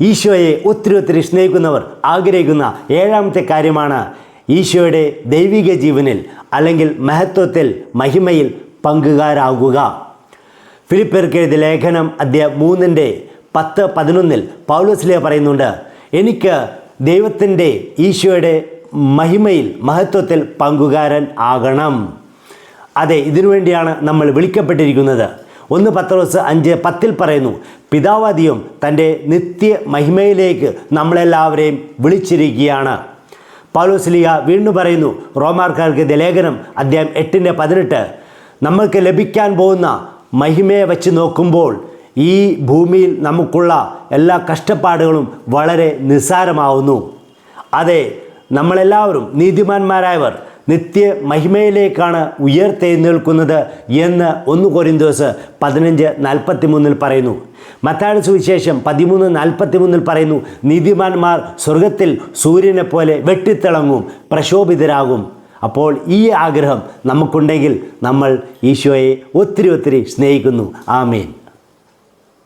ഈശോയെ ഒത്തിരി ഒത്തിരി സ്നേഹിക്കുന്നവർ ആഗ്രഹിക്കുന്ന ഏഴാമത്തെ കാര്യമാണ് ഈശോയുടെ ദൈവിക ജീവനിൽ അല്ലെങ്കിൽ മഹത്വത്തിൽ മഹിമയിൽ പങ്കുകാരാകുക. ഫിലിപ്പേർക്കെഴുതി ലേഖനം അധ്യായം മൂന്നിന്റെ പത്ത് പതിനൊന്നിൽ പൗലോസ്ലിയ പറയുന്നുണ്ട് എനിക്ക് ദൈവത്തിന്റെ ഈശോയുടെ മഹിമയിൽ മഹത്വത്തിൽ പങ്കുകാരൻ ആകണം. അതെ ഇതിനുവേണ്ടിയാണ് നമ്മൾ വിളിക്കപ്പെട്ടിരിക്കുന്നത്. ഒന്ന് പത്രോസ് അഞ്ച് പത്തിൽ പറയുന്നു പിതാവാദിയും തന്റെ നിത്യ മഹിമയിലേക്ക് നമ്മളെല്ലാവരെയും വിളിച്ചിരിക്കുകയാണ്. പൗലോസ്ലിയ വീണ്ടും പറയുന്നു റോമാർക്കാർക്ക് ലേഖനം അദ്ദേഹം എട്ടിന്റെ പതിനെട്ട് നമ്മൾക്ക് ലഭിക്കാൻ പോകുന്ന മഹിമയെ വച്ച് നോക്കുമ്പോൾ ഈ ഭൂമിയിൽ നമുക്കുള്ള എല്ലാ കഷ്ടപ്പാടുകളും വളരെ നിസ്സാരമാവുന്നു. അതെ നമ്മളെല്ലാവരും നീതിമാന്മാരായവർ നിത്യ മഹിമയിലേക്കാണ് ഉയർത്തെഴുന്നേൽക്കുന്നത് എന്ന് ഒന്ന് കൊരിന്തോസ് പതിനഞ്ച് നാൽപ്പത്തി മൂന്നിൽ പറയുന്നു. മത്താഴ സുവിശേഷം പതിമൂന്ന് നാൽപ്പത്തി മൂന്നിൽ പറയുന്നു നീതിമാന്മാർ സ്വർഗത്തിൽ സൂര്യനെ പോലെ വെട്ടിത്തിളങ്ങും പ്രശോഭിതരാകും. അപ്പോൾ ഈ ആഗ്രഹം നമുക്കുണ്ടെങ്കിൽ നമ്മൾ ഈശോയെ ഒത്തിരി ഒത്തിരി സ്നേഹിക്കുന്നു. ആമേൻ.